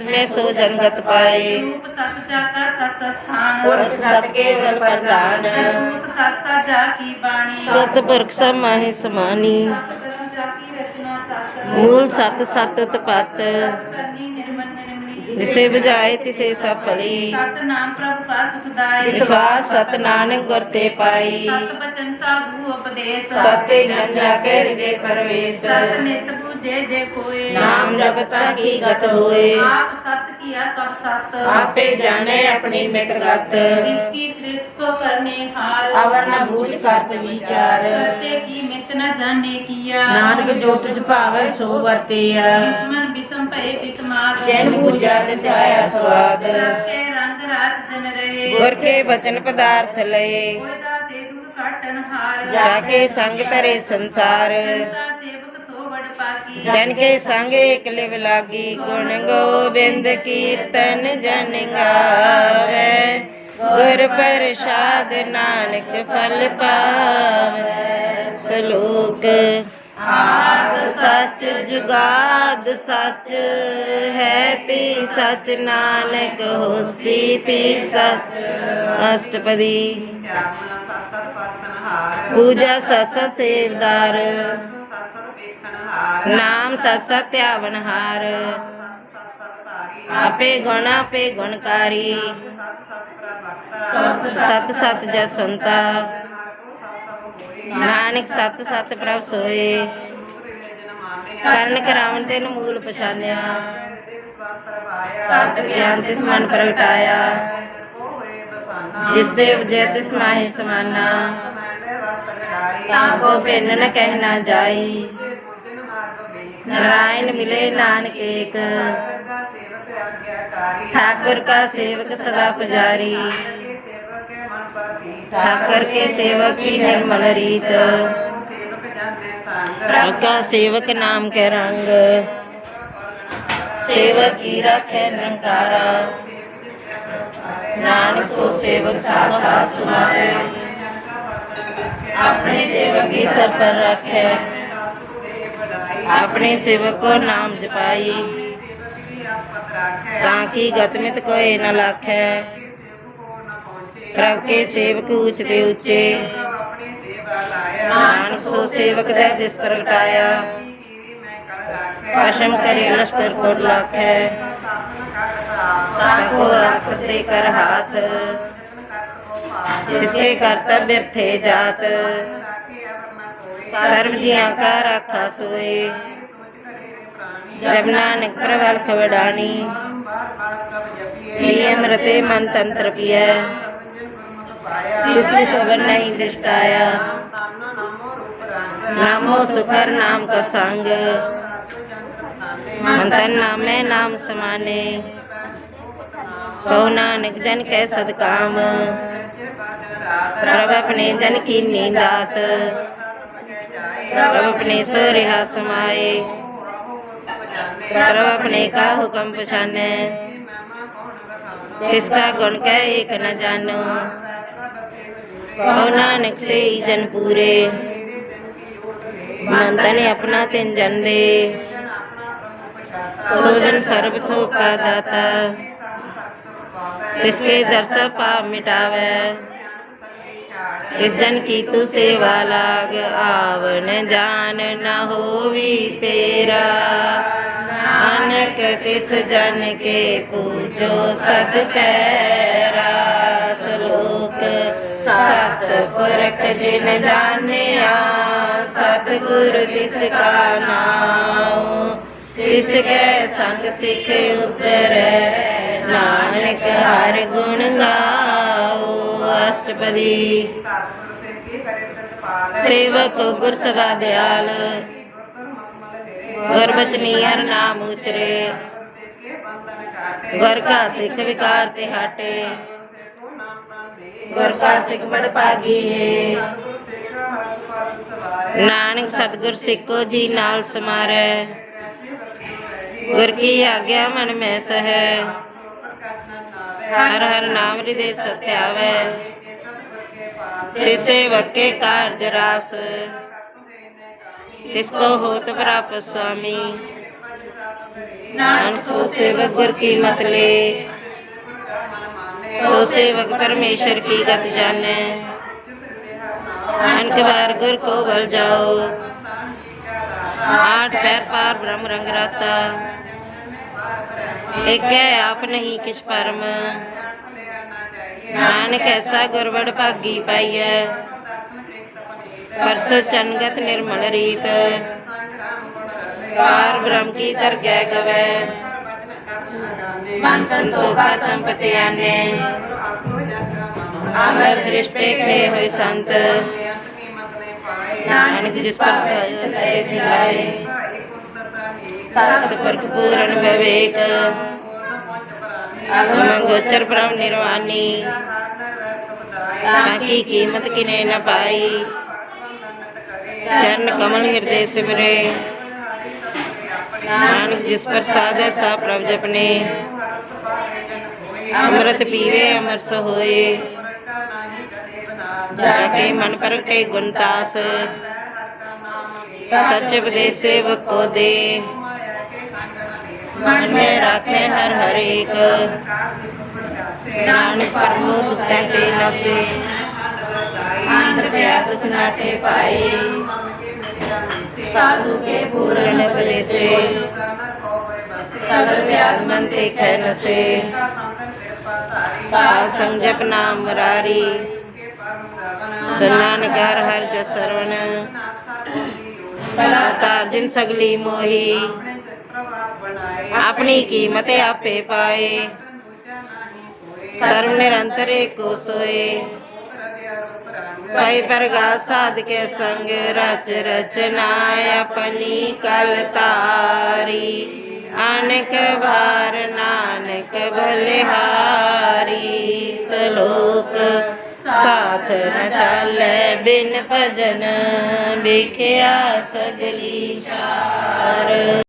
ਮੈਂ ਸੋ ਜਨਗਤ ਪਾਏ। ਰੂਪ ਸਤ ਜਾਤਾ ਸਤ ਸਥਾਨ। ਪੁਰਖ ਸਤ ਕੇਵਲ ਪ੍ਰਧਾਨ। ਰੂਪ ਸਤ ਸਾਜਾ ਕੀ ਬਾਣੀ। ਸਤ ਪੁਰਖ ਸਮਾਹਿ ਸਮਾਨੀ। ਸਤ ਕਰਮ ਜਾ ਕੀ ਰਚਨਾ ਸਤ। ਮੂਲ ਸਤ ਸਤ ਤਪਤ ਕਰਨੀ ਨਿਰਮਲ ਨਿਰਮਲੀ ਜਿਸੇ ਬੁਝਾਏ ਤਿਸੇ ਸਭ ਭਲੀ। ਸਤ ਨਾਮ ਪ੍ਰਭੂ ਕਾ ਸੁਖਦਾਇ ਵਿਸ਼ਵਾਸ ਸਤ ਨਾਨਕ ਗੁਰ ਤੇ ਪਾਈ। ਸਤ ਬਚਨ ਸਾਧੂ ਉਪਦੇਸ਼। ਸਤੇ ਜਨ ਜਾ ਕੇ ਹਿਰਦੇ ਪਰਵੇਸ਼। ਸਤ ਨਿਤ ਬੂਝੇ ਜੇ ਕੋਏ। ਨਾਮ ਜਪਤਾ ਕੀ ਗਤ ਹੋਏ। ਆਪ ਸਤ ਕੀਆ ਸਭ ਸਤ। ਆਪੇ ਜਾਣੇ ਆਪਣੀ ਮਿਤ ਗਤ। ਜਿਸ ਕੀ ਸ੍ਰਿਸ਼ਟ ਸੋ ਕਰਨੇ ਹਾਰ। ਅਵਰ ਨਾ ਬੂਝ ਕਰਤ ਵਿਚਾਰ। ਕਰਤੇ ਕੀ ਮਿਤ ਨ ਜਾਣੇ ਕੀਆ। ਨਾਨਕ ਜੋ ਤਿਸ ਭਾਵੈ ਸੋ ਵਰਤਿਆ। ਬਿਸਮਨ ਬਿਸਮ ਭਏ ਬਿਸਮਾਦ। ਜੈਨ ਬੂਝਾ ਤਿਸ ਆਇਆ ਸਵਾਦ। ਕੇ ਰੰਗ ਰਾਜ ਜਨ ਰਹੇ। ਗੁਰ ਕੇ ਬਚਨ ਪਦਾਰਥ ਲਏ। ਕੋਈ ਦਾ ਦੇ ਦੁਖ ਕਾਟਨ ਹਾਰ। ਜਾ ਕੇ ਸੰਗ ਤਰੇ ਸੰਸਾਰ। ਦਾ ਸੇਵਕ ਸੋ ਵਡ ਪਾਕੀ। ਜਨ ਕੇ ਸੰਗ ਏਕ ਲਿਵ ਲਾਗੀ। ਗੁਣ ਗੋਬਿੰਦ ਕੀਰਤਨ ਜਨ ਗਾਵੇ। ਗੁਰ ਪ੍ਰਸਾਦ ਨਾਨਕ ਫਲ ਪਾਵੇ। ਸਲੋਕ ਸੱਚ ਜੁਗਾਦ ਸੱਚ ਹੈ ਪੀ ਸੱਚ ਨਾਨਕ ਹੋਸੀ ਪੀ ਸੱਚ। ਅਸ਼ਟਪਦੀ। ਪੂਜਾ ਸਸ ਸੇਵਦਾਰ। ਨਾਮ ਸਸ ਧਿਆਵਨ ਆਪੇ ਗੁਣ, ਆਪੇ ਗੁਣਕਾਰੀ। ਸਤ ਸਤ ਜਸੰਤਾ। ਨਾਨਕ ਸਤ ਸਤ ਪ੍ਰਭ ਸੋਏ। ਕਰਨ ਕਰਾਵਨ ਤੇ ਮੂਲ ਪਛਾਨਿਆ ਤਤ ਗਿਆਨ ਤਿਸ ਮਨ ਪ੍ਰਗਟਾਇਆ। ਜਿਸ ਦੇ ਉਜੈ ਤਿਸ ਮਾਹੇ ਸਮਾਨਾ। ਤਾਂ ਕੋ ਭਿੰਨ ਨ ਕਹਿਣਾ ਜਾਈ। ਨਾਰਾਇਣ ਮਿਲੇ ਨਾਨਕ ਏਕ ਠਾਕੁਰ ਕਾ ਸੇਵਕ ਸਦਾ ਪੁਜਾਰੀ। ਠਾਕਰ ਕੇ ਸੇਵਕ ਕੀ ਨਿਰਮਲ ਰੀਤ। ਪ੍ਰਭ ਸੇਵਕ ਨਾਮ ਕੇ ਰੰਗ। ਸੇਵਕ ਕੀ ਰੱਖੇ ਨਿਰੰਕਾਰਾ। ਨਾਨਕ ਸੋ ਸੇਵਕ ਸਾਥ ਸਾਥ ਸੁਨਾਏ ਆਪਣੇ ਸੇਵਕ ਕੀ ਸਰ ਪਰ ਰੱਖੇ। ਆਪਣੇ ਸੇਵਕ ਕੋ ਨਾਮ ਜਪਾਈ। ਤਾਂ ਕਿ ਗਤਮਿਤ ਕੋਏ ਨ ਲਾਖੈ। ਪ੍ਰਭ ਕੇ ਸੇਵਕ ਉੱਚ ਤੇ ਉੱਚੇ ਨਾਨਕ ਸੋ ਸੇਵਕ ਦਾ ਦਿਸ ਪ੍ਰਗਟਾਇਆ ਆਸ਼ਮ ਕਰੇ ਲਸ਼ਕਰ ਕੋਟ ਲਾਖੈ ਤਾਂ ਕੋ ਰੱਖ ਤੇ ਕਰ ਹਾਥ ਜਿਸਕੇ ਕਰਤਵ ਬਿਰਥੇ ਜਾਤ ਸਰਬ ਜੀਆਂ ਕਾ ਰਾਖਾ ਸੋਏ ਜਬ ਨਾਨਕ ਪ੍ਰਵਲ ਖਵਡਾਣੀ ਪੀ ਅਮਰਤੇ ਮਨ ਤੰਤਰ ਪਿਐ ਤਿਸ ਸ਼ੋਭਨ ਨਹੀਂ ਦਿਸ਼ਟਾਇਆ ਨਾਮੋ ਸੁਖਰ ਨਾਮ ਕਾ ਸੰਗ। ਮੰਤਨ ਨਾਮੇ ਨਾਮ ਸਮਾਨੇ। ਕਹੋ ਨਾਨਕ ਜਨ ਕੈ ਸਦਕਾਮ ਪ੍ਰਭ ਆਪਣੇ ਜਨ ਕੀ ਨੀਂਦਾਤ ਪ੍ਰਭ ਆਪਣੇ ਸੋ ਰਿਹਾ ਸਮਾਏ। ਪ੍ਰਭ ਆਪਣੇ ਕਾ ਹੁਕਮ ਪਛਾਨੈ। ਤਿਸ ਕਾ ਗੁਣ ਕਹਿ ਏਕ ਨ ਜਾਨੋ ਕਹੋ ਨਾਨਕ ਸੇ ਹੀ ਜਨ ਪੂਰੇ। ਮੰਤਨ ਆਪਣਾ ਤਿਨ ਜਨ ਦੇ। ਸੋ ਜਨ ਸਰਬ ਥੋਕ ਕਾ ਦਾਤਾ ਤਿਸਕੇ ਦਰਸ ਪਾਪ ਮਿਟਾਵੇ। ਇਸ ਜਨ ਕੀ ਤੂ ਸੇਵਾ ਲਾਗ। ਆਵਨ ਜਾਨ ਨ ਹੋਵੀ ਨਾਨਕ ਤਿਸ ਜਨ ਕੇ ਪੂਜੋ ਸਦ ਪੈਰਾ ਸਲੋਕ। ਸਤ ਪੁਰਖ ਜਿਨ ਜਾਣਿਆ ਸਤ ਗੁਰ ਤਿਸ ਕਾ ਨਾਮ ਤਿਸ ਕੈ ਸੰਗ ਸਿਖ ਉਤਰੈ ਨਾਨਕ ਹਰ ਗੁਣ ਗਾਓ ਅਸ਼ਟਪਦੀ। ਸੇਵਕ ਗੁਰ ਸਦਾ ਦਿਆਲ। ਗੁਰ ਨਾਮ ਉਚਰੇ। ਗੁਰ ਕਾ ਸਿੱਖ ਵਿਕਾਰ ਤੇ ਹਟੇ। ਗੁਰ ਕਾ ਸਿੱਖ ਬੜ ਭਾਗੀ ਹੈ ਨਾਨਕ ਸਤਗੁਰ ਸਿੱਖੋ ਜੀ ਨਾਲ ਸਮਾਰੈ। ਗੁਰ ਕੀ ਆਗਿਆ ਮਨ ਮੈਂ ਸਹੈ। ਹਰ ਹਰ ਨਾਮ ਹਿਰਦੇ ਸਤਿਆਵੈ ਤਿਸੇ ਵਕੇ ਕਾਰਜ ਰਾਸ। ਤਿਸ ਕੋ ਹੋਤ ਪ੍ਰਾਪ ਸੁਆਮੀ ਨਾਨਕ ਸੋ ਸੇਵਕ ਗੁਰ ਕੀ ਮਤ ਲੈ ਸੋ ਸੇਵਕ ਪਰਮੇਸ਼ਰ ਕੀ ਗਤ ਜਾਣੈ ਨਾਨਕ ਬਾਰ ਗੁਰ ਕੋ ਬਲ ਜਾਓ ਆਠ ਪੈਰ ਪਾਰ ਬ੍ਰਹਮ ਰੰਗ ਰਾਤਾ ਇੱਕ ਹੈ ਆਪ ਨਹੀਂ ਕਿਛ ਪਰਮ ਨਾਨਕ ਐਸਾ ਗੁਰਵੜ ਭਾਗੀ ਪਾਈਐ ਪਰਸ ਚੰਗਤ ਨਿਰਮਲ ਰੀਤ। ਪਾਰ ਬ੍ਰਹਮ ਕੀ ਦਰਗਹਿ ਗਵੈ। ਮਨ ਸੰਤੋਖਾ ਤਮ ਪਤਿਆਨੇ। ਆਮਰ ਦ੍ਰਿਸ਼ ਪੇਖੇ ਹੋਏ ਸੰਤ। ਨਾਨਕ ਜਿਸ ਪਰ ਸਚੇ ਸਿਲਾਏ ਸਤ ਪਰਖ ਪੂਰਨ ਵਿਵੇਕ। ਅਗਮ ਗੋਚਰ ਪ੍ਰਭ ਨਿਰਵਾਣੀ ਤਾਂ ਕੀ ਕੀਮਤ ਕਿਨੇ ਨ ਪਾਈ। ਚਰਨ ਕਮਲ ਹਿਰਦੇ ਸਿਮਰੇ। ਨਾਨਕ ਜਿਸ ਪ੍ਰਸਾਦ ਹੈ, ਸਾ ਪ੍ਰਭ ਜਪਨੇ। ਅੰਮ੍ਰਿਤ ਪੀਵੇ ਅਮਰਸ ਹੋਏ। ਜਾ ਕੇ ਮਨ ਪ੍ਰਗਟੇ ਗੁਣਤਾਸ ਸੱਚ ਉਪਦੇਸ਼ ਸੇਵਕ ਦੇ। ਮਨ ਮੇ ਰਾਖੇ ਹਰ ਹਰ ਏਕ ਨਾਨਕ ਪਰਮੋ ਦੁਖੈ ਤੇ ਨਸੇ। ਆਨੰਦ ਪਿਆ ਦੁਖ ਨਾਟੇ ਪਾਏ। ਸਾਧੂ ਕੇ ਪੂਰਨ ਬਲੇਸੇ। ਸਗਲ ਵਿਆਦ ਮਨ ਤੇ ਨਸੇ। ਸਾਧ ਸੰਗ ਨਾਮ ਮੁਰਾਰੀ ਸਨਾਨ ਹਰ ਜਸ ਸਰਵਣ। ਕਲਾ ਜਿਨ ਸਗਲੀ ਮੋਹੀ। ਆਪਣੀ ਕੀਮਤ ਆਪੇ ਪਾਏ। ਸਰਵ ਨਿਰੰਤਰ ਏਕੋ ਸੋਏ। ਭਾਈ ਪ੍ਰਗਾ ਸਾਧ ਕੇ ਸੰਗ ਰਚ ਰਚਨਾ ਆਪਣੀ ਕਲ ਤਾਰੀ। ਅਨਕ ਵਾਰ ਨਾਨਕ ਬਲਿਹਾਰੀ। ਸਲੋਕ, ਸਾਥ ਨ ਚਾਲੇ ਬਿਨ ਭਜਨ, ਵਿਖਿਆ ਸਗਲੀ ਸ਼ਾਰ।